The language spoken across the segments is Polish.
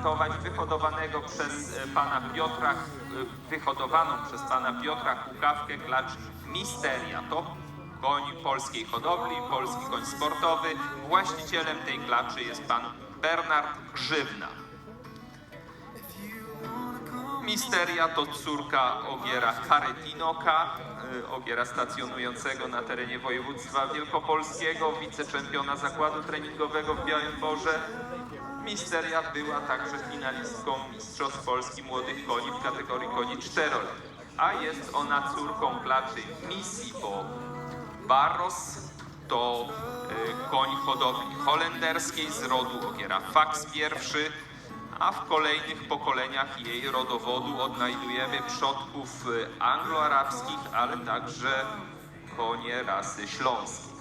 zaprezentować wyhodowanego przez e, pana Piotra, e, wyhodowaną przez pana Piotra Kukawkę klacz Misteria. To koń polskiej hodowli, polski koń sportowy. Właścicielem tej klaczy jest pan Bernard Grzywna. Misteria to córka ogiera Karetinoka, y, ogiera stacjonującego na terenie województwa wielkopolskiego, wiceczempiona zakładu treningowego w Białym Borze. Misteria była także finalistką Mistrzostw Polski Młodych Koni w kategorii koni czteroletnich, a jest ona córką klaczy Missy, bo Barros to y, koń hodowli holenderskiej z rodu ogiera Fax I, a w kolejnych pokoleniach jej rodowodu odnajdujemy przodków y, angloarabskich, ale także konie rasy śląskiej.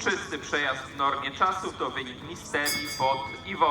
Czysty przejazd w normie czasu to wynik misterii pod Iwo.